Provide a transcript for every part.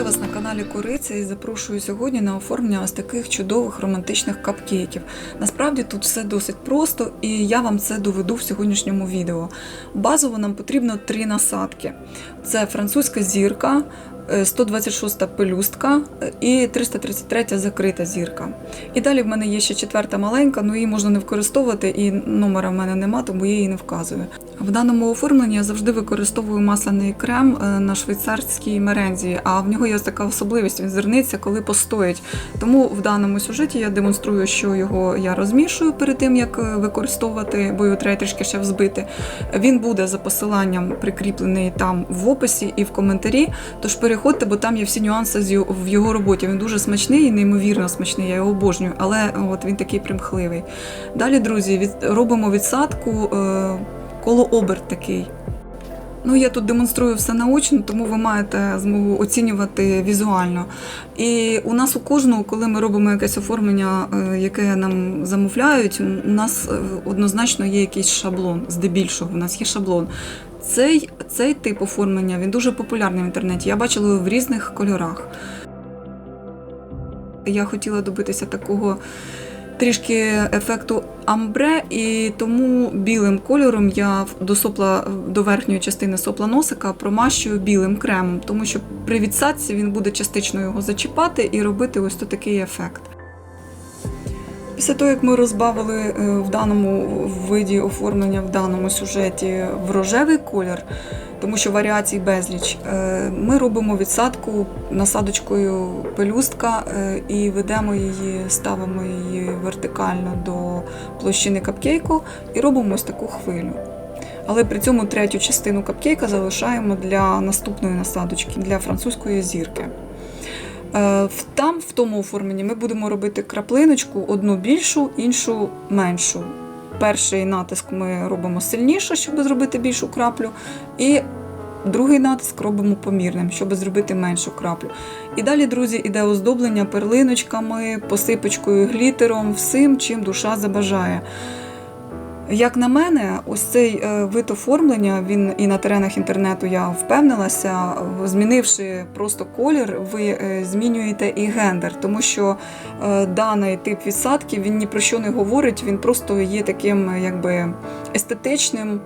Вітаю вас на каналі Кориця і запрошую сьогодні на оформлення ось таких чудових романтичних капкейків. Насправді тут все досить просто, і я вам це доведу в сьогоднішньому відео. Базово нам потрібно три насадки: це французька зірка, 126 пелюстка е, і 333 закрита зірка. І далі в мене є ще четверта маленька, ну її можна не використовувати, і номера в мене нема, тому я її не вказую. В даному оформленні я завжди використовую масляний крем е, на швейцарській мерензі, а в нього є така особливість, він зерниться, коли постоїть. Тому в даному сюжеті я демонструю, що його я розмішую перед тим, як е, використовувати, бо його треба трішки ще взбити. Він буде за посиланням прикріплений там в описі і в коментарі. Тож переходьте, бо там є всі нюанси в його роботі. Він дуже смачний і неймовірно смачний, я його обожнюю, але от він такий примхливий. Далі, друзі, від, робимо відсадку е, коло оберт такий. Ну, я тут демонструю все наочно, тому ви маєте змогу оцінювати візуально. І у нас у кожного, коли ми робимо якесь оформлення, е, яке нам замовляють, у нас е, однозначно є якийсь шаблон. Здебільшого, у нас є шаблон. Цей, цей тип оформлення він дуже популярний в інтернеті. Я бачила його в різних кольорах. Я хотіла добитися такого трішки ефекту амбре, і тому білим кольором я до сопла до верхньої частини сопла носика промащую білим кремом, тому що при відсадці він буде частично його зачіпати і робити ось такий ефект. Після того, як ми розбавили е, в даному виді оформлення, в даному сюжеті в рожевий колір, тому що варіацій безліч, е, ми робимо відсадку насадочкою пелюстка е, і ведемо її, ставимо її вертикально до площини капкейку і робимо ось таку хвилю. Але при цьому третю частину капкейка залишаємо для наступної насадочки, для французької зірки. Е, Там, в тому оформленні, ми будемо робити краплиночку, одну більшу, іншу меншу. Перший натиск ми робимо сильніше, щоб зробити більшу краплю, і другий натиск робимо помірним, щоб зробити меншу краплю. І далі, друзі, іде оздоблення перлиночками, посипочкою, глітером, всім, чим душа забажає. Як на мене, ось цей е, вид оформлення, він і на теренах інтернету я впевнилася, змінивши просто колір, ви е, змінюєте і гендер, тому що е, даний тип відсадки він ні про що не говорить, він просто є таким якби естетичним,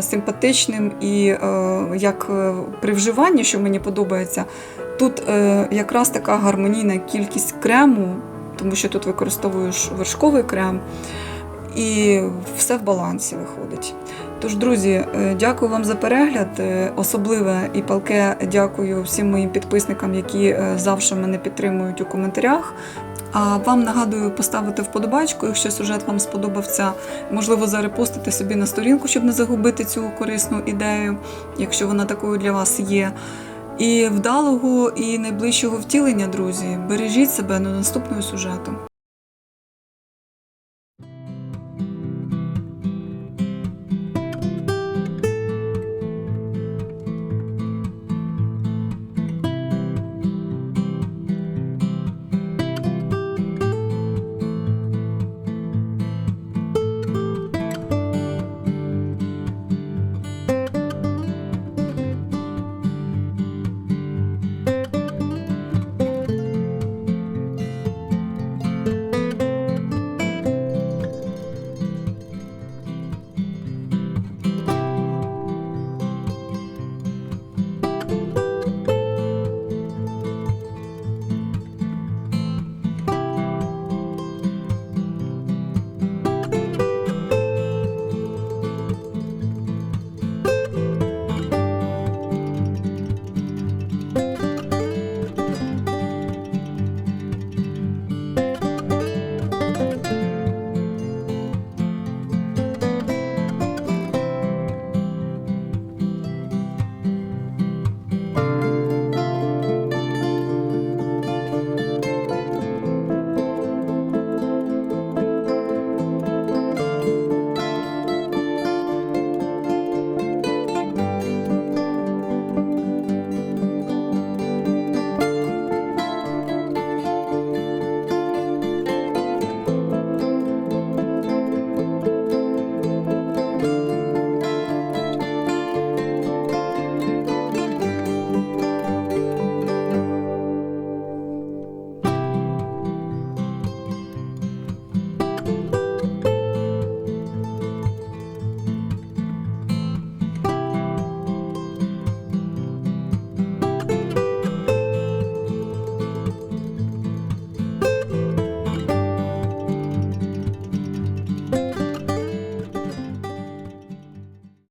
симпатичним і як при вживанні, що мені подобається, тут якраз така гармонійна кількість крему, тому що тут використовуєш вершковий крем і все в балансі виходить. Тож, друзі, е, дякую вам за перегляд. Е, Особливе і палке дякую всім моїм підписникам, які е, завжди мене підтримують у коментарях. А вам нагадую поставити вподобачку, якщо сюжет вам сподобався, можливо, зарепостити собі на сторінку, щоб не загубити цю корисну ідею, якщо вона такою для вас є. І вдалого і найближчого втілення, друзі. Бережіть себе до наступного сюжету.